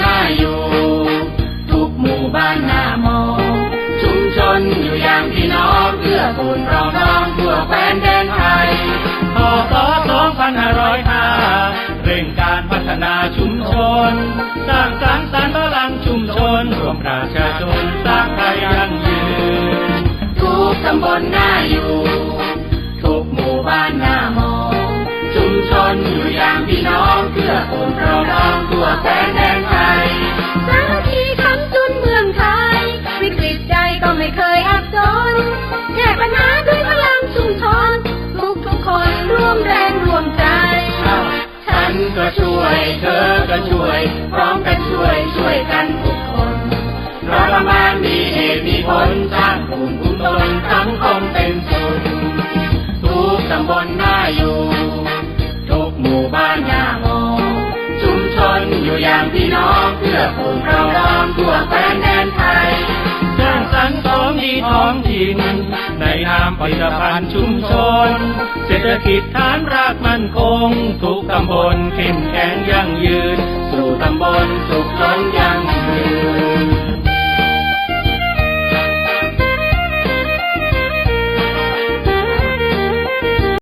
น่าอยู่ ทุกหมู่บ้านน่ามองชุมชนอยู่อย่างพี่น้องเพื่อปูนรองรองทั่วแคว้นแดนไทยต่อต่อ2505เร่งการพัฒนาชุมชน สร้างสรรค์สรรพลังชุมชนรวมประชาชนสร้างไทยยั่งยืนทุกตำบลน่าอยู่ทุกหมู่บ้านน่ามองชุมชนอยู่อย่างพี่น้องเพื่อปูนรอง ก็ช่วย เธอก็ช่วย พร้อมกันช่วยช่วยกันทุกคนเพราะประมาณมีเหตุมีผลสร้างภูมิคุ้มตนสังคมเป็นสุขทุกตำบลน่าอยู่ ทุกหมู่บ้านน่ามองชุมชนอยู่อย่างพี่น้องเพื่อปลูกเราล้อมทั่วแคว้นแดนไทยสร้างสรรค์ของดีท้องถิ่น ผลิตภัณฑ์ชุมชน เศรษฐกิจฐานรากมั่นคง ทุกตำบลเข้มแข็งยั่งยืน